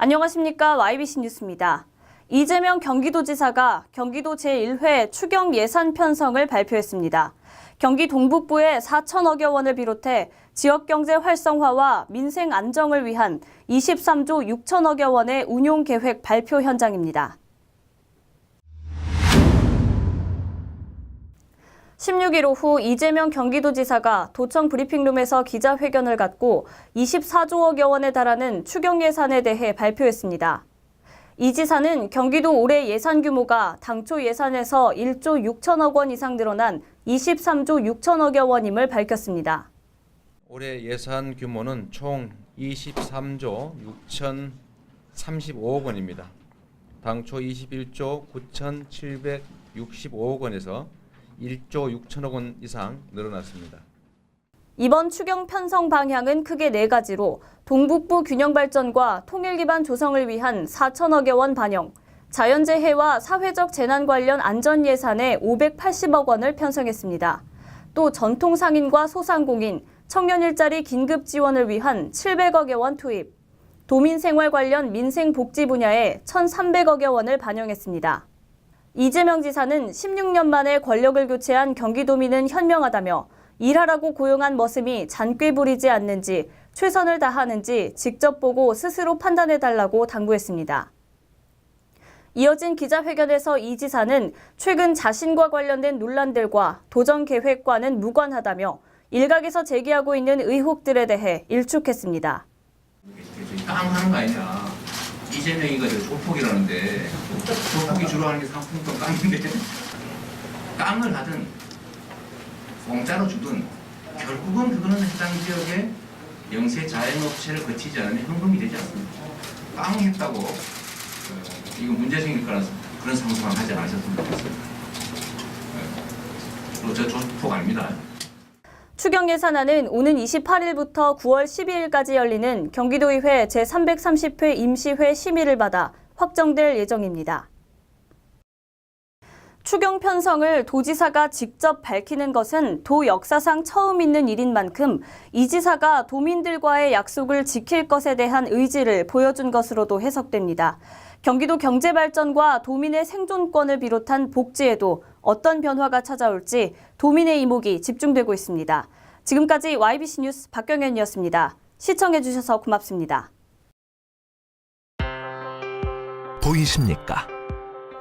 안녕하십니까. YBC 뉴스입니다. 이재명 경기도지사가 경기도 제1회 추경 예산 편성을 발표했습니다. 경기 동북부의 4천억여 원을 비롯해 지역 경제 활성화와 민생 안정을 위한 23조 6천억여 원의 운용 계획 발표 현장입니다. 16일 오후 이재명 경기도지사가 도청 브리핑룸에서 기자회견을 갖고 24조억여 원에 달하는 추경 예산에 대해 발표했습니다. 이 지사는 경기도 올해 예산 규모가 당초 예산에서 1조 6천억 원 이상 늘어난 23조 6천억여 원임을 밝혔습니다. 올해 예산 규모는 총 23조 6,035억 원입니다. 당초 21조 9,765억 원에서 1조 6천억 원 이상 늘어났습니다. 이번 추경 편성 방향은 크게 네 가지로 동북부 균형 발전과 통일 기반 조성을 위한 4천억여 원 반영, 자연재해와 사회적 재난 관련 안전 예산에 580억 원을 편성했습니다. 또 전통 상인과 소상공인, 청년 일자리 긴급 지원을 위한 700억여 원 투입, 도민 생활 관련 민생 복지 분야에 1,300억여 원을 반영했습니다. 이재명 지사는 16년 만에 권력을 교체한 경기도민은 현명하다며 일하라고 고용한 머슴이 잔꾀 부리지 않는지 최선을 다하는지 직접 보고 스스로 판단해 달라고 당부했습니다. 이어진 기자회견에서 이 지사는 최근 자신과 관련된 논란들과 도전 계획과는 무관하다며 일각에서 제기하고 있는 의혹들에 대해 일축했습니다. 깡 하는 거 아니냐. 이재명이가 저 조폭이라는데 조폭이 주로 하는 게 상품권 깡인데 깡을 하든 공짜로 주든 결국은 그거는 해당 지역의 영세 자영업체를 거치지 않으면 현금이 되지 않습니다. 깡 했다고 어, 이거 문제 생길 거라서 그런 상상을 하지 않으셨으면 좋겠습니다. 어, 그리고 저 조폭 아닙니다. 추경 예산안은 오는 28일부터 9월 12일까지 열리는 경기도의회 제330회 임시회 심의를 받아 확정될 예정입니다. 추경 편성을 도지사가 직접 밝히는 것은 도 역사상 처음 있는 일인 만큼 이 지사가 도민들과의 약속을 지킬 것에 대한 의지를 보여준 것으로도 해석됩니다. 경기도 경제 발전과 도민의 생존권을 비롯한 복지에도 어떤 변화가 찾아올지 도민의 이목이 집중되고 있습니다. 지금까지 YBC 뉴스 박경현이었습니다. 시청해주셔서 고맙습니다. 보이십니까?